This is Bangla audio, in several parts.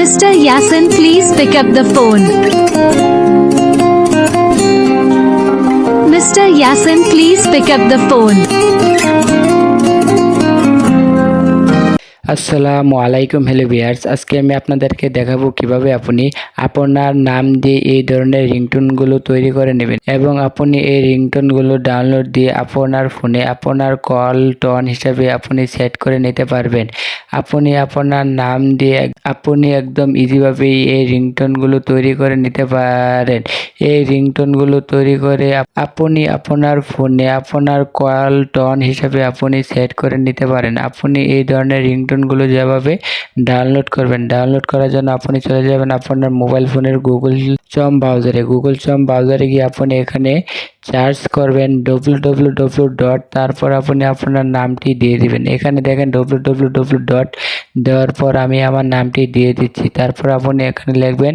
Mr. Yasin, please pick up the phone. Mr. Yasin, please pick up the phone. আসসালামু আলাইকুম হ্যালো ভিয়ার্স আজকে আমি আপনাদেরকে দেখাবো কীভাবে আপনি আপনার নাম দিয়ে এই ধরনের রিংটোনগুলো তৈরি করে নেবেন এবং আপনি এই রিংটোনগুলো ডাউনলোড দিয়ে আপনার ফোনে আপনার কল টন হিসাবে আপনি সেট করে নিতে পারবেন। আপনি আপনার নাম দিয়ে আপনি একদম ইজিভাবেই এই রিংটোনগুলো তৈরি করে নিতে পারেন। এই রিংটোনগুলো তৈরি করে আপনি আপনার ফোনে আপনার কল টন হিসাবে আপনি সেট করে নিতে পারেন। আপনি এই ধরনের রিংটোনগুলো যেভাবে ডাউনলোড করবেন ডাউনলোড করার জন্য আপনি চলে যাবেন আপনার মোবাইল ফোনের গুগল চম ব্রাউজারে গুগল চম ব্রাউজারে গিয়ে আপনি এখানে সার্চ করবেন ডব্লু ডব্লু ডব্লু ডট তারপর আপনি আপনার নামটি দিয়ে দিবেন। এখানে দেখেন ডব্লু ডব্লু ডব্লু ডট দেওয়ার পর আমি আমার নামটি দিয়ে দিচ্ছি। তারপর আপনি এখানে লিখবেন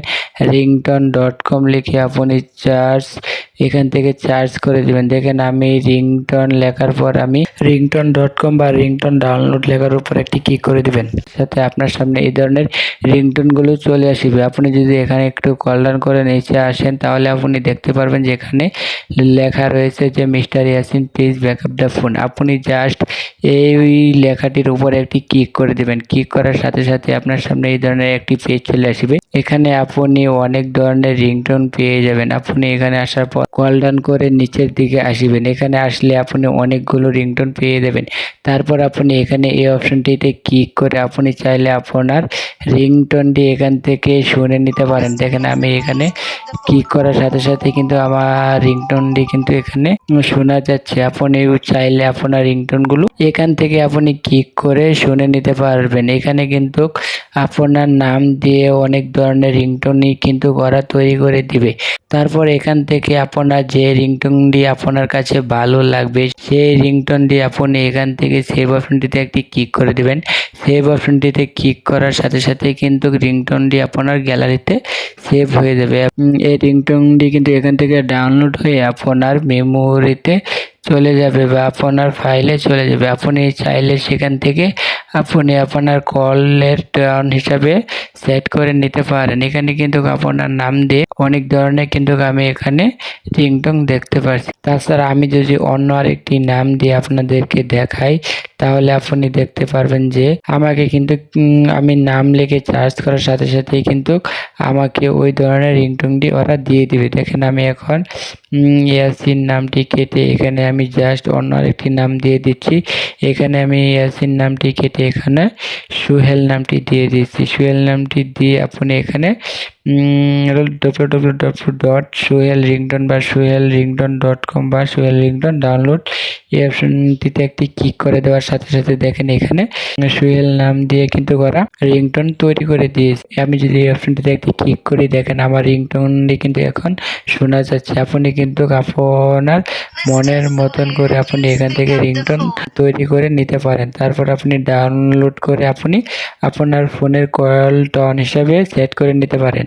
রিংটন ডট কম লিখে আপনি চার্জ এখান থেকে চার্জ করে দিবেন। দেখেন আমি রিংটন লেখার পর আমি রিংটন ডট কম বা রিংটন ডাউনলোড লেখার উপর একটি ক্লিক করে দিবেন। সাথে আপনার সামনে এই ধরনের রিংটনগুলো চলে আসবে। আপনি যদি এখানে একটু কল ডাউন করে নিচে আসেন, তাহলে আপনি দেখতে পারবেন যে এখানে লেখা রয়েছে যে, mister Yasin, please backup the phone. আপনি জাস্ট এই লেখাটির উপরে একটি ক্লিক করে দেবেন। ক্লিক করার সাথে সাথে আপনার সামনে এই ধরনের একটি পেজ চলে আসবে। এখানে আপনি অনেক ধরনের রিংটোন পেয়ে যাবেন। আপনি এখানে আসার পর কল ডাউন করে নিচের দিকে আসবেন। এখানে আসলে আপনি অনেকগুলো রিংটোন পেয়ে যাবেন। তারপর আপনি এখানে এই অপশনটিতে ক্লিক করে আপনি চাইলে আপনার রিংটোনটি এখান থেকে শুনে নিতে পারেন। দেখেন আমি এখানে ক্লিক করার সাথে সাথে কিন্তু আমার রিংটোনটি কিন্তু এখানে শোনা যাচ্ছে, আপনি চাইলে আপনার রিংটোনগুলো এখান থেকে আপনি ক্লিক করে শুনে নিতে পারবেন। এখানে কিন্তু আপনার নাম দিয়ে অনেক ধরনের রিংটোনই কিন্তু ওরা তৈরি করে দিবে। তারপর এখান থেকে আপনার যে রিংটোনটি আপনার কাছে ভালো লাগবে, সেই রিংটোনটি আপনি এখান থেকে সেভ অপশনটিতে একটি ক্লিক করে দিবেন। সেভ অপশনটিতে ক্লিক করার সাথে সাথে কিন্তু রিংটোনটি আপনার গ্যালারিতে সেভ হয়ে যাবে। এই রিংটোনটি কিন্তু এখান থেকে ডাউনলোড হয়ে আপনার মেমোরিতে চলে যাবে বা আপনার ফাইলে চলে যাবে। আপনি চাইলে সেখান থেকে আপনি আপনার কলের টার্ন হিসাবে সেট করে নিতে পারেন। এখানে কিন্তু আপনার নাম দিয়ে অনেক ধরনের কিন্তু আমি এখানে রিংটং দেখতে পাচ্ছি। তাছাড়া আমি যদি অন্য আরেকটি নাম দিয়ে আপনাদেরকে দেখাই তাহলে আপনি দেখতে পারবেন যে আমাকে কিন্তু আমি নাম লিখে চার্জ করার সাথে সাথেই কিন্তু আমাকে ওই ধরনের রিংটংটি ওরা দিয়ে দিবে। দেখেন আমি এখন ইয়াসিন নামটি কেটে এখানে আমি জাস্ট অন্য আরেকটি নাম দিয়ে দিচ্ছি। এখানে আমি ইয়াসিন নামটি কেটে এখানে সুহেল নামটি দিয়ে দিচ্ছি। সুহেল নামটি দিয়ে আপনি এখানে W W W dot Suhel ringtone বা সুহেল রিংটন ডট কম বা সুহেল রিংটন ডাউনলোড এই অপশনটিতে একটি ক্লিক করে দেওয়ার সাথে সাথে দেখেন এখানে সুহেল নাম দিয়ে কিন্তু করা রিংটন তৈরি করে দিয়েছে। আমি যদি এই অপশনটিতে একটি ক্লিক করি দেখেন, আমার রিংটনটি কিন্তু এখন শোনা যাচ্ছে। আপনি কিন্তু আপনার মনের মতন করে আপনি এখান থেকে রিংটন তৈরি করে নিতে পারেন। তারপর আপনি ডাউনলোড করে আপনি আপনার ফোনের কল টন হিসাবে সেট করে নিতে পারেন।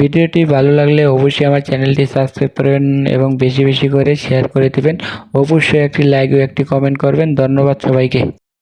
ভিডিওটি ভালো লাগলে অবশ্যই আমার চ্যানেলটি সাবস্ক্রাইব করবেন এবং বেশি বেশি করে শেয়ার করে দেবেন। অবশ্যই একটি লাইক ও একটি কমেন্ট করবেন। ধন্যবাদ সবাইকে।